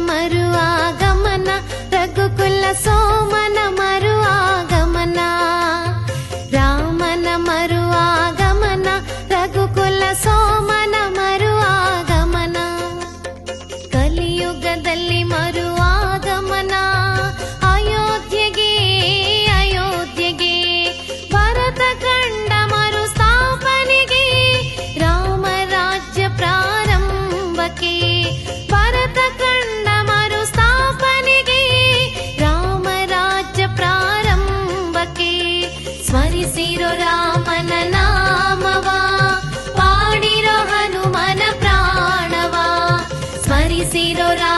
गमन रघुकुल सोमन मरु आगमना रामन मरु आगमन रघुकुल सोम रामनम पाडिरोनुमन प्राणवा स्मरो रा